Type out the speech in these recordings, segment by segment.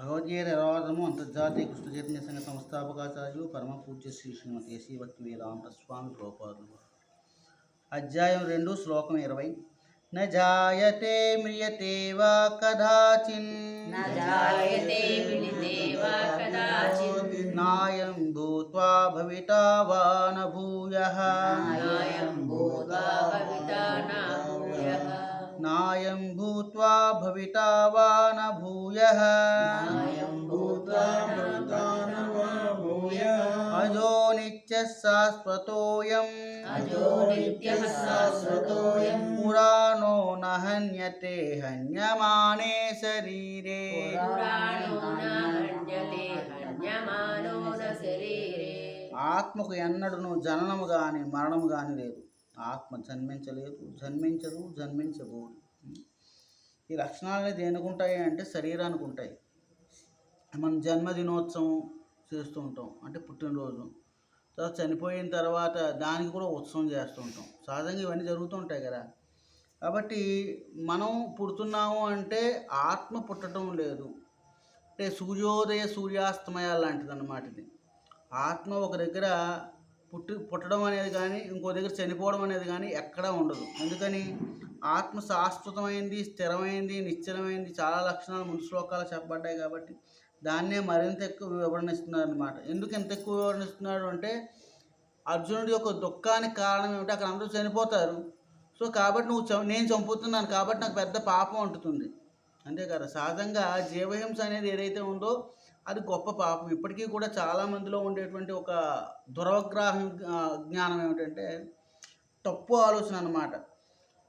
భగవద్గీత ఇరవదము అంతర్జాతీయ కృష్ణ చైతన్య సంఘ సంస్థాపకాచార్యులు పరమ పూజ్య శ్రీ శ్రీమతి శ్రీ భక్తి వేదాంత స్వామి ప్రభుపాదులు అధ్యాయం రెండు శ్లోకం ఇరవై న జాయతే మ్రియతే వా కదాచిన్ न जायते मिलिते वा कदाचित् నాయం భూత్వా భవితా వా న భూయః नायं भूत्वा భూత్వా భవితా వా న భూయః नायं भूत्वा भविता न भूयः అజో నిత్య శాశ్వతోయం अजो नित्यः शाश्वतोऽयं పురాణో నహన్యతే హన్యమానే శరీరే पुराणो न हन्यते हन्यमानो न शरीरे ఆత్మకు ఎన్నడూను జననము గాని మరణము గాని లేదు ఆత్మ జన్మించలేదు జన్మించదు జన్మించబోదు ఈ లక్షణాలు దేనికి ఉంటాయి అంటే శరీరానికి ఉంటాయి. మనం జన్మదినోత్సవం చేస్తూ ఉంటాం అంటే పుట్టినరోజు. తర్వాత చనిపోయిన తర్వాత దానికి కూడా ఉత్సవం చేస్తూ ఉంటాం. సహజంగా ఇవన్నీ జరుగుతూ ఉంటాయి కదా. కాబట్టి మనం పుడుతున్నాము అంటే ఆత్మ పుట్టడం లేదు. అంటే సూర్యోదయ సూర్యాస్తమయాలు లాంటిది అన్నమాట ఇది. ఆత్మ ఒక దగ్గర పుట్టి పుట్టడం అనేది కానీ ఇంకో దగ్గర చనిపోవడం అనేది కానీ ఎక్కడా ఉండదు. ఎందుకని? ఆత్మ శాశ్వతమైంది స్థిరమైంది నిశ్చలమైంది చాలా లక్షణాలు ముందు శ్లోకాలు చెప్పబడ్డాయి కాబట్టి దాన్నే మరింత ఎక్కువ వివరణ ఇస్తున్నారు అనమాట ఎందుకు ఎంత ఎక్కువ వివరణ ఇస్తున్నాడు అంటే అర్జునుడి యొక్క దుఃఖానికి కారణం ఏమిటి? అక్కడ అందరూ చనిపోతారు. సో కాబట్టి నువ్వు నేను చంపుతున్నాను కాబట్టి నాకు పెద్ద పాపం అంటుతుంది. అంతే కదా? సహజంగా జీవహింస అనేది ఏదైతే ఉందో అది గొప్ప పాపం. ఇప్పటికీ కూడా చాలా మందిలో ఉండేటువంటి ఒక దురవగ్రహం జ్ఞానం ఏమిటంటే తప్పు ఆలోచన అనమాట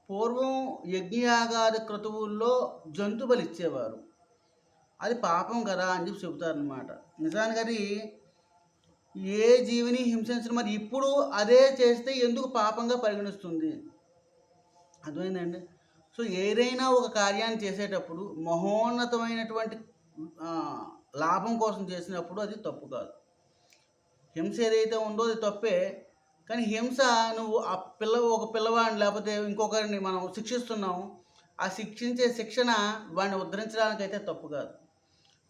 పూర్వం యజ్ఞయాగాది క్రతువుల్లో జంతుబలి ఇచ్చేవారు. అది పాపం కదా అని చెప్పి చెబుతారనమాట నిజానికి అది ఏ జీవిని హింసించడం మరి ఇప్పుడు అదే చేస్తే ఎందుకు పాపంగా పరిగణిస్తుంది? అర్థమైందండి? సో ఏదైనా ఒక కార్యాన్ని చేసేటప్పుడు మహోన్నతమైనటువంటి లాభం కోసం చేసినప్పుడు అది తప్పు కాదు. హింస ఏదైతే ఉందో అది తప్పే. కానీ హింస నువ్వు ఆ పిల్ల ఒక పిల్లవాడిని లేకపోతే ఇంకొకరిని మనం శిక్షిస్తున్నాము ఆ శిక్షించే శిక్షణ వాడిని ఉద్ధరించడానికైతే తప్పు కాదు.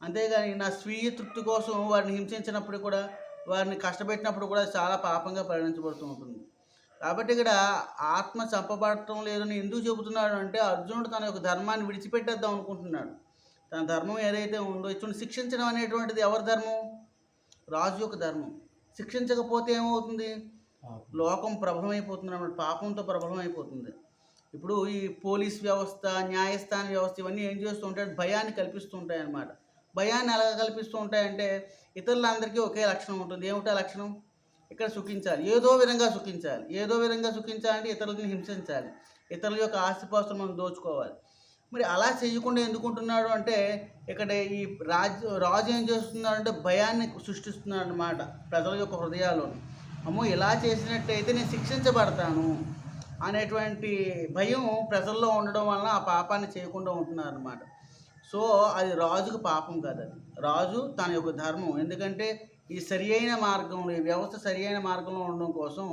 అంతేగాని నా స్వీయ తృప్తి కోసం వారిని హింసించినప్పుడు కూడా వారిని కష్టపెట్టినప్పుడు కూడా చాలా పాపంగా పరిగణించబడుతూ ఉంటుంది. కాబట్టి ఇక్కడ ఆత్మ చంపబడటం లేదని ఎందుకు చెబుతున్నాడు అంటే అర్జునుడు తన యొక్క ధర్మాన్ని విడిచిపెట్టేద్దాం అనుకుంటున్నాడు. తన ధర్మం ఏదైతే ఉందో ఇచ్చిన శిక్షించడం అనేటువంటిది ఎవరి ధర్మం? రాజు యొక్క ధర్మం. శిక్షించకపోతే ఏమవుతుంది? లోకం ప్రబలమైపోతుంది అన్నమాట. పాపంతో ప్రబలమైపోతుంది ఇప్పుడు ఈ పోలీస్ వ్యవస్థ న్యాయస్థాన వ్యవస్థ ఇవన్నీ ఏం చేస్తూ ఉంటాయి? భయాన్ని కల్పిస్తూ ఉంటాయి అన్నమాట. భయాన్ని ఎలా కల్పిస్తూ ఉంటాయంటే ఇతరులందరికీ ఒకే లక్షణం ఉంటుంది. ఏమిటా లక్షణం? ఇక్కడ సుఖించాలి. ఏదో విధంగా సుఖించాలి. ఏదో విధంగా సుఖించాలంటే ఇతరులని హింసించాలి. ఇతరుల యొక్క ఆస్తిపాస్తులు మనం దోచుకోవాలి. మరి అలా చేయకుండా ఎందుకుంటున్నాడు అంటే ఇక్కడ ఈ రాజు రాజు ఏం చేస్తున్నాడు అంటే భయాన్ని సృష్టిస్తున్నాడు అనమాట ప్రజల యొక్క హృదయాల్లోని. అమ్మో ఇలా చేసినట్టయితే నేను శిక్షించబడతాను అనేటువంటి భయం ప్రజల్లో ఉండడం వలన ఆ పాపాన్ని చేయకుండా ఉంటున్నారు అనమాట సో అది రాజుకు పాపం కాదు అది. రాజు తన యొక్క ధర్మం. ఎందుకంటే ఈ సరి అయిన మార్గంలో ఈ వ్యవస్థ సరి అయిన మార్గంలో ఉండడం కోసం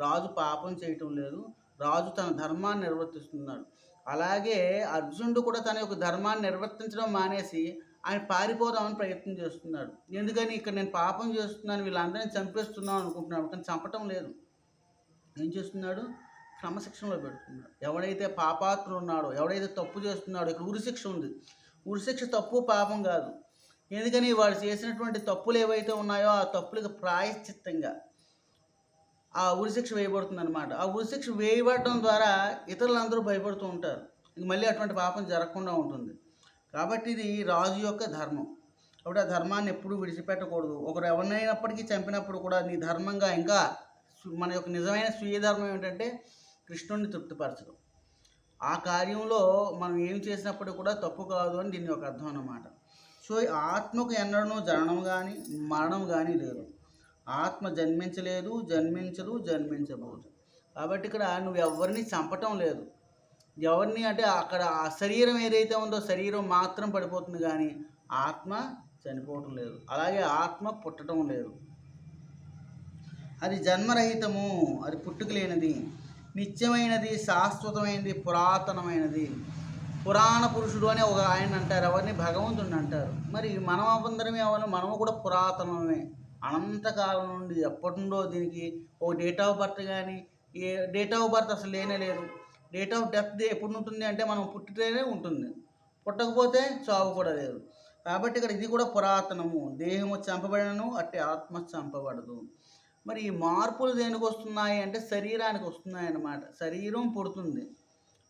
రాజు పాపం చేయటం లేదు. రాజు తన ధర్మాన్ని నిర్వర్తిస్తున్నాడు. అలాగే అర్జునుడు కూడా తన యొక్క ధర్మాన్ని నిర్వర్తించడం మానేసి ఆయన పారిపోదామని ప్రయత్నం చేస్తున్నాడు. ఎందుకని ఇక్కడ నేను పాపం చేస్తున్నాను వీళ్ళందరినీ చంపేస్తున్నాను అనుకుంటున్నాడు కానీ చంపటం లేదు. ఏం చేస్తున్నాడు? క్రమశిక్షణలో పెడుతున్నాడు. ఎవడైతే పాపాత్రుడు ఉన్నాడో ఎవడైతే తప్పు చేస్తున్నాడో ఇక్కడ ఉరిశిక్ష ఉంది. ఉరిశిక్ష తప్పు పాపం కాదు. ఎందుకని వాడు చేసినటువంటి తప్పులు ఏవైతే ఉన్నాయో ఆ తప్పులకు ప్రాయశ్చిత్తంగా ఆ ఉరిశిక్ష వేయబడుతుంది అనమాట ఆ ఉరిశిక్ష వేయబడటం ద్వారా ఇతరులందరూ భయపడుతూ ఉంటారు. ఇంక మళ్ళీ అటువంటి పాపం జరగకుండా ఉంటుంది. కాబట్టి ఇది రాజు యొక్క ధర్మం. కాబట్టి ఆ ధర్మాన్ని ఎప్పుడూ విడిచిపెట్టకూడదు. ఒకరు ఎవరినైనప్పటికీ చంపినప్పుడు కూడా నీ ధర్మంగా ఇంకా మన యొక్క నిజమైన స్వీయ ధర్మం ఏంటంటే కృష్ణుడిని తృప్తిపరచడం. ఆ కార్యంలో మనం ఏం చేసినప్పుడు కూడా తప్పు కాదు అని దీని యొక్క అర్థం అన్నమాట. సో ఈ ఆత్మకు ఎన్నడూ జననం కానీ మరణం కానీ లేదు. ఆత్మ జన్మించలేదు జన్మించదు జన్మించబోదు. కాబట్టి ఇక్కడ నువ్వు ఎవరిని చంపటం లేదు. ఎవరిని అంటే అక్కడ ఆ శరీరం ఏదైతే ఉందో శరీరం మాత్రం పడిపోతుంది కానీ ఆత్మ చనిపోవటం లేదు. అలాగే ఆత్మ పుట్టడం లేదు. అది జన్మరహితము అది పుట్టుక లేనిది నిత్యమైనది శాశ్వతమైనది పురాతనమైనది. పురాణ పురుషుడు అని ఒక ఆయన అంటారు. ఎవరిని భగవంతుడిని అంటారు. మరి మనం అందరం ఎవరు? మనము కూడా పురాతనమే. అనంతకాలం నుండి ఎప్పటి నుండో దీనికి ఓ డేట్ ఆఫ్ బర్త్ కానీ ఏ డేట్ ఆఫ్ బర్త్ అసలు లేనే లేదు. డేట్ ఆఫ్ డెత్ ఎప్పుడు ఉంటుంది అంటే మనం పుట్టితేనే ఉంటుంది. పుట్టకపోతే చావు కూడా లేదు. కాబట్టి ఇక్కడ ఇది కూడా పురాతనము. దేహము చంపబడను అట్టి ఆత్మ చంపబడదు. మరి ఈ మార్పులు దేనికి వస్తున్నాయి అంటే శరీరానికి వస్తున్నాయి అన్నమాట శరీరం పుడుతుంది.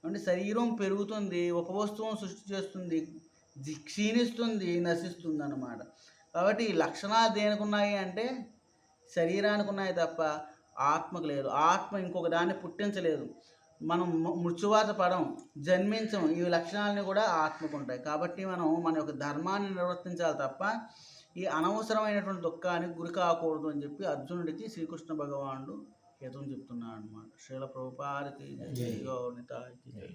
అంటే శరీరం పెరుగుతుంది ఒక వస్తువును సృష్టి చేస్తుంది క్షీణిస్తుంది నశిస్తుంది అన్నమాట కాబట్టి ఈ లక్షణాలు దేనికి ఉన్నాయి అంటే శరీరానికి ఉన్నాయి తప్ప ఆత్మకు లేదు. ఆత్మ ఇంకొక దాన్ని పుట్టించలేదు. మనం మృత్యువాత పడం జన్మించం ఈ లక్షణాలని కూడా ఆత్మకు ఉంటాయి. కాబట్టి మనం మన యొక్క ధర్మాన్ని నిర్వర్తించాలి తప్ప ఈ అనవసరమైనటువంటి దుఃఖానికి గురి కాకూడదు అని చెప్పి అర్జునుడికి శ్రీకృష్ణ భగవానుడు హితం చెప్తున్నాడు అనమాట శీల ప్రభుపాదికి జై గౌరనితాకి జై.